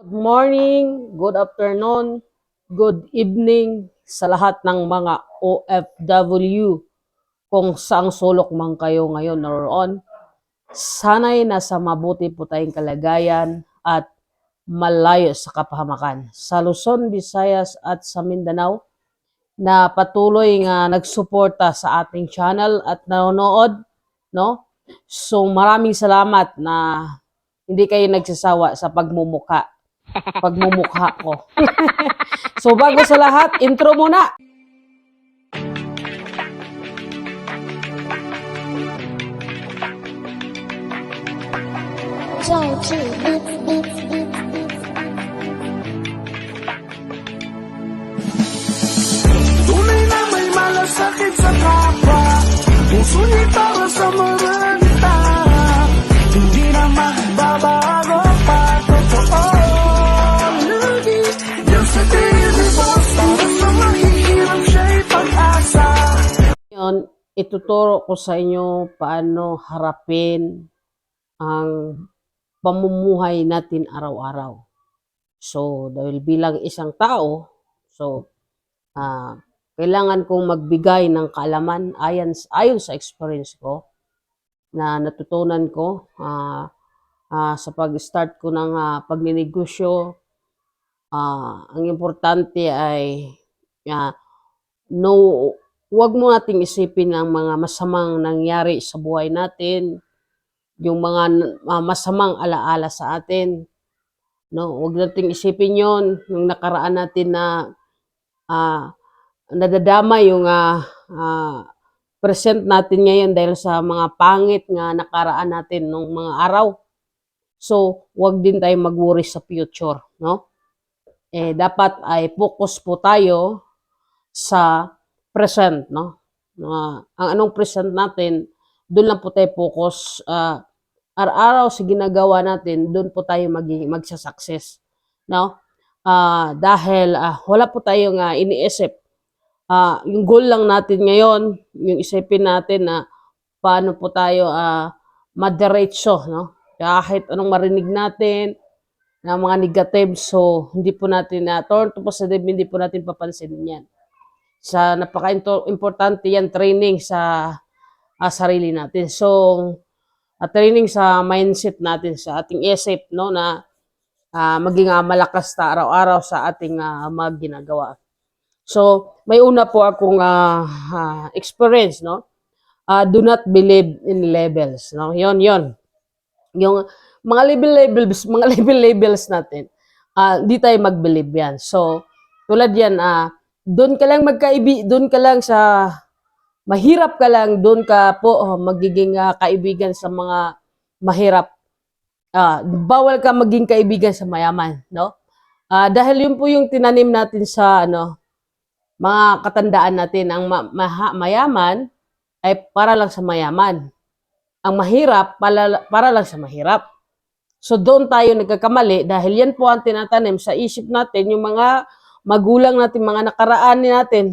Good morning, good afternoon, good evening sa lahat ng mga OFW kung saang sulok man kayo ngayon naroon. Sana'y nasa mabuti po tayong kalagayan at malayo sa kapahamakan. Sa Luzon, Visayas at sa Mindanao na patuloy nga nagsuporta sa ating channel at nanonood, no? So maraming salamat na hindi kayo nagsasawa sa pagmumuka pagmumukha ko. so bago sa lahat, intro muna. Georgie, beats, beats, beats. Tunay na may malasakit sa kapwa Puso niya para sa maranta Hindi na magbabago Ngayon, ituturo ko sa inyo paano harapin ang pamumuhay natin araw-araw. So, dahil bilang isang tao, so, ah, kailangan kong magbigay ng kaalaman ayon, ayon sa experience ko na natutunan ko ah, ah, sa pag-start ko ng ah, pagninegosyo. Ah, ang importante ay ah, no, wag mo nating isipin ang mga masamang nangyari sa buhay natin, yung mga ah, masamang alaala sa atin. No, wag nating isipin 'yon, yung nakaraan natin na ah, nadadama yung ah, ah, present natin ngayon dahil sa mga pangit nga nakaraan natin nung mga araw. So, wag din tayo mag-worry sa future, no? Eh dapat ay focus po tayo sa present, no? Na ang anong present natin, doon lang po tayo focus ah, araw-araw sa ginagawa natin, doon po tayo maging magsa-success, no? Ah, dahil ah, wala po tayong ah, iniisip ah, yung goal lang natin ngayon, yung isipin natin na paano po tayo ah, madiretso, no? Kahit anong marinig natin, na mga negative, so hindi po natin na turn to positive, hindi po natin papansinin yan. Sa napaka-importante yan, training sa ah, sarili natin. So, ah, training sa mindset natin, sa ating isip, no, na ah, maging ah, malakas ta araw-araw sa ating ah, mga ginagawa. So, may una po akong ah, ah, experience, no? Ah, do not believe in labels, no? Yon, yon. Yung mga label labels, mga label labels natin, ah, di tayo mag-believe yan. So, tulad yan, ah, doon ka lang magkaibi, doon ka lang sa mahirap ka lang, doon ka po oh, magiging ah, kaibigan sa mga mahirap. Ah, bawal ka maging kaibigan sa mayaman, no? Ah, dahil yun po yung tinanim natin sa ano, mga katandaan natin, ang ma- maha- mayaman ay para lang sa mayaman. Ang mahirap para, para lang sa mahirap. So doon tayo nagkakamali dahil yan po ang tinatanim sa isip natin, yung mga magulang natin, mga nakaraan natin,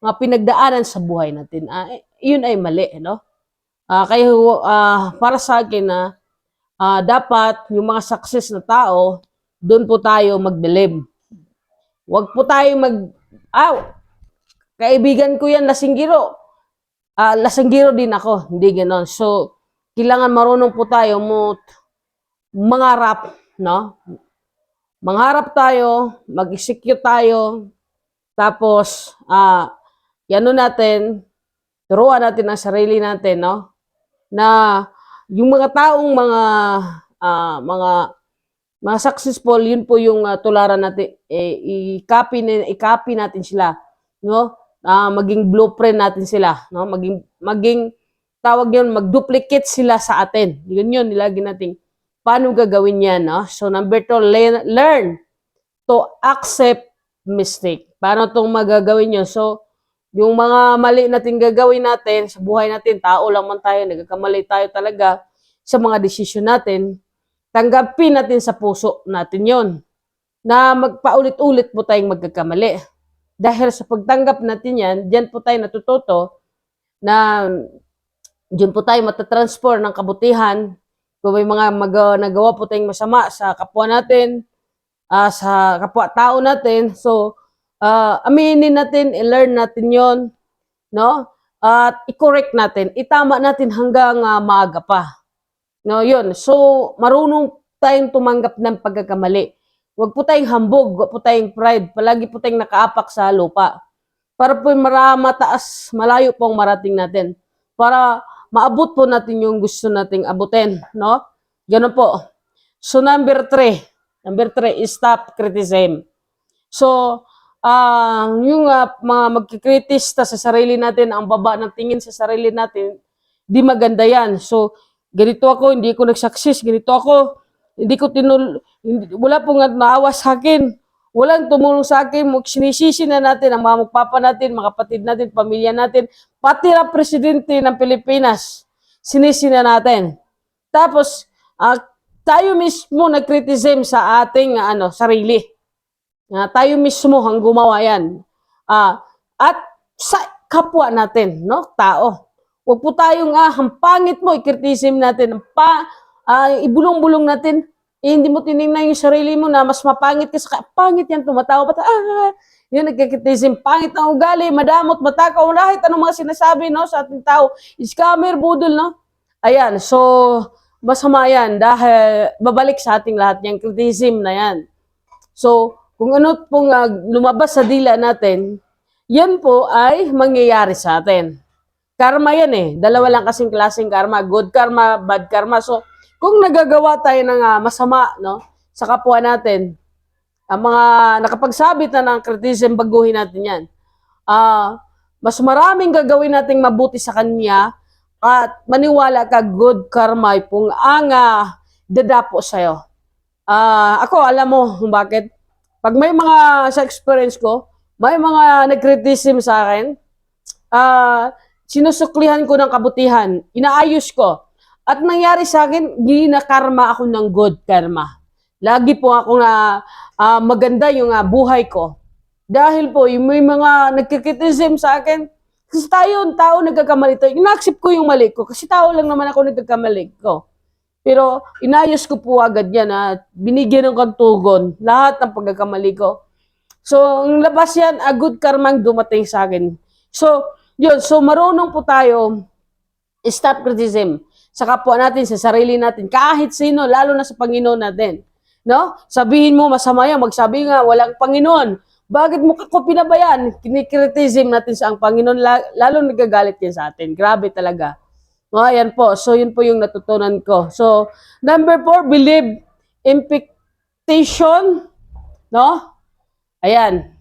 mga pinagdaanan sa buhay natin. Ah, eh, yun ay mali, no? Ah, kaya ah, para sa akin na ah, dapat yung mga success na tao, doon po tayo mag-believe. Huwag po tayo mag, aw, kaibigan ko yan, lasinggiro. Ah, lasinggiro din ako, hindi ganon. So, kailangan marunong po tayo mo mangarap, no? Mangarap tayo, mag-execute tayo, tapos, ah, yano natin, turuan natin ang sarili natin, no? Na yung mga taong mga ah, mga mga successful, yun po yung ah, tularan natin, eh, i-copy, i-copy natin sila, no? Ah, maging blueprint natin sila, no? Maging maging tawag yun, mag-duplicate sila sa atin. Yun yun, nilagay natin. Paano gagawin yan, no? So, number two, le- learn to accept mistake. Paano itong magagawin yun? So, yung mga mali natin gagawin natin sa buhay natin, tao lang man tayo, nagkakamali tayo talaga sa mga desisyon natin, tanggapin natin sa puso natin yon na magpaulit-ulit po tayong magkakamali. Dahil sa pagtanggap natin yan, diyan po tayo natututo na diyan po tayo matatransfer ng kabutihan. Kung may mga mag, nagawa po tayong masama sa kapwa natin, ah, sa kapwa-tao natin. So, ah, aminin natin, i-learn natin yon no? At i-correct natin, itama natin hanggang ah, maaga pa. No, yun. So, marunong tayong tumanggap ng pagkakamali. Huwag po tayong hambog, huwag po tayong pride. Palagi po tayong nakaapak sa lupa. Para po mara mataas, malayo po ang marating natin. Para maabot po natin yung gusto nating abutin, no? Ganun po. So, number three. Number three is stop criticism. So, ah yung ah, mga magkikritista sa sarili natin, ang baba ng tingin sa sarili natin, di maganda yan. So, ganito ako, hindi ko nag-success, ganito ako, hindi ko tinul... Hindi, wala pong naawa sa akin. Walang tumulong sa akin. Sinisisi na natin ang mga magpapa natin, mga kapatid natin, pamilya natin, pati na presidente ng Pilipinas. Sinisi na natin. Tapos, ah, tayo mismo nag-criticism sa ating ano, sarili. Na tayo mismo ang gumawa yan. Ah, at sa kapwa natin, no? Tao. Huwag po tayong ah, ang pangit mo, i-criticism natin. Ang Pa, ah, ibulong-bulong natin. Eh, hindi mo tinignan yung sarili mo na mas mapangit ka sa pangit yan, tumatawa pa. Ah, yun, nagkikritism. Pangit ang ugali, madamot, matakaw, lahit anong mga sinasabi no, sa ating tao. Scammer, budol, no? Ayan, so, masama yan dahil babalik sa ating lahat yung criticism na yan. So, kung ano pong ah, lumabas sa dila natin, yan po ay mangyayari sa atin. Karma yan eh. Dalawa lang kasing klaseng karma. Good karma, bad karma. So, kung nagagawa tayo ng ah, masama no, sa kapwa natin, ang mga nakapagsabi na ng criticism, baguhin natin yan. Ah, mas maraming gagawin nating mabuti sa kanya at maniwala ka good karma pong ang ah, dadapo sa'yo. Ah, ako, alam mo kung bakit. Pag may mga sa experience ko, may mga nag-criticism sa akin, ah, sinusuklihan ko ng kabutihan, inaayos ko. At nangyari sa akin, ginakarma ako ng good karma. Lagi po ako na ah, maganda yung ah, buhay ko. Dahil po, yung may mga nagkikritism sa akin, kasi tayo, tao nagkakamali tayo. Ina-accept ko yung mali ko, kasi tao lang naman ako nagkakamali ko. Pero inayos ko po agad yan at binigyan ng kantugon lahat ng pagkakamali ko. So, ang labas yan, a good karma ang dumating sa akin. So, yun. So, marunong po tayo stop criticism sa kapwa natin, sa sarili natin, kahit sino, lalo na sa Panginoon natin. No? Sabihin mo, masama yan, magsabi nga, walang Panginoon. Bakit mo ako pinabayan? Kinikriticism natin sa ang Panginoon, la- lalo nagagalit yan sa atin. Grabe talaga. No, ayan po. So, yun po yung natutunan ko. So, number four, believe impectation. No? Ayan.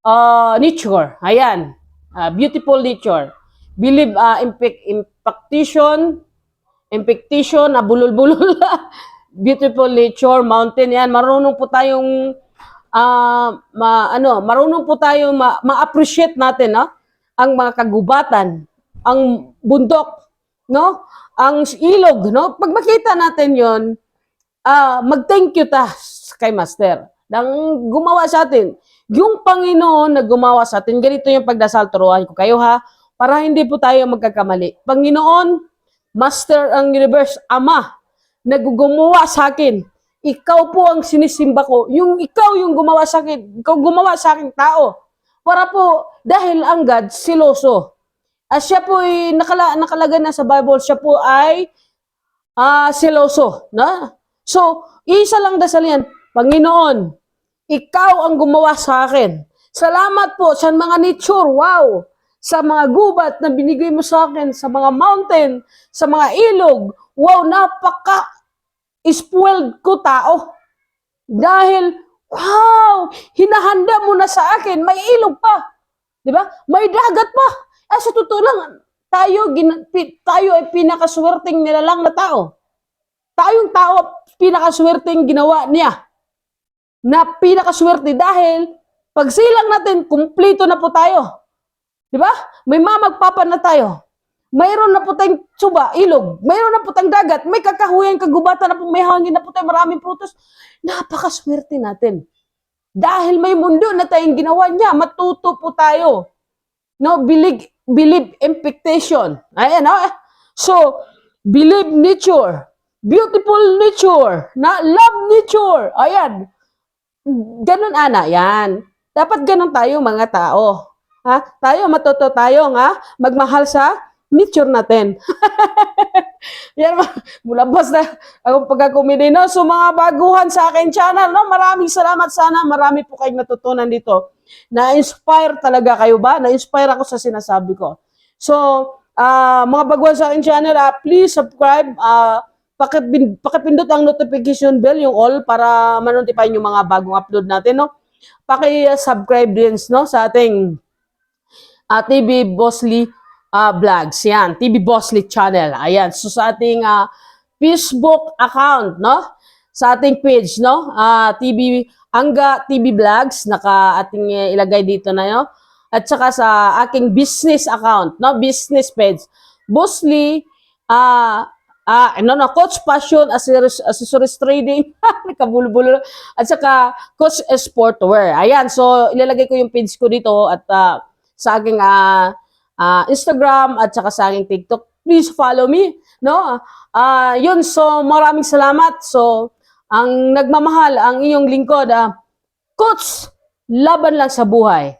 Uh, nature. Ayan. Ah, beautiful nature. Believe uh, impe- impactation, impactation, na bulol-bulol. beautiful nature, mountain. Yan, marunong po tayong ah, ma, ano, marunong po tayong ma- ma-appreciate natin, no? Ang mga kagubatan, ang bundok, no? Ang ilog, no? Pag makita natin 'yon, ah, mag-thank you ta kay Master. Nang gumawa sa atin. Yung Panginoon na gumawa sa atin, ganito yung pagdasal, turuan ko kayo ha, para hindi po tayo magkakamali. Panginoon, Master ang universe, Ama, nagugumawa sa akin. Ikaw po ang sinisimba ko. Yung ikaw yung gumawa sa akin, ikaw gumawa sa akin tao. Para po, dahil ang God, siloso. At siya po ay nakala, nakalagay na sa Bible, siya po ay ah siloso. Na? So, isa lang dasal yan, Panginoon, ikaw ang gumawa sa akin. Salamat po sa mga nature, wow! Sa mga gubat na binigay mo sa akin, sa mga mountain, sa mga ilog, wow, napaka spoiled ko tao. Dahil, wow, hinahanda mo na sa akin, may ilog pa. Di ba? May dagat pa. Eh, sa totoo lang, tayo, gina, pi- tayo ay pinakaswerteng nilalang na tao. Tayong tao, pinakaswerteng ginawa niya. Na pinakaswerte dahil pag silang natin, kumpleto na po tayo. Di ba? May mamagpapa na tayo. Mayroon na po tayong tsuba, ilog. Mayroon na po tayong dagat. May kakahuyan, kagubatan na po, may hangin na po tayo, maraming prutos. Napakaswerte natin. Dahil may mundo na tayong ginawa niya, matuto po tayo. No, believe, believe impectation. Ayan, no? So, believe nature. Beautiful nature. Na love nature. Ayan. Ganun ana, yan. Dapat ganun tayo mga tao. Ha? Tayo, matuto tayo nga, magmahal sa nature natin. yan, bulabas na ako pagkakumidi. No? So mga baguhan sa akin channel, no? maraming salamat sana. Marami po kayong natutunan dito. Na-inspire talaga kayo ba? Na-inspire ako sa sinasabi ko. So, ah, mga baguhan sa akin channel, ah, please subscribe. pakipin, pakipindot ang notification bell, yung all, para manotify yung mga bagong upload natin, no? Paki-subscribe din, no, sa ating ah, TV Bossly ah, Vlogs. Yan, TV Bossly channel. Ayan, so sa ating ah, Facebook account, no? Sa ating page, no? Ah, TV Angga TV Vlogs, naka ating eh, ilagay dito na, no? At saka sa aking business account, no? Business page. Bossly, ah, ah, ano na, Coach Passion, Accessories, accessories Trading, nakabulbulo. At saka, Coach Sportwear. Ayan, so ilalagay ko yung page ko dito at ah, sa aking ah, ah, Instagram at saka sa aking TikTok. Please follow me, no? Ah, yun, so maraming salamat. So, ang nagmamahal, ang iyong lingkod, ah, Coach, laban lang sa buhay.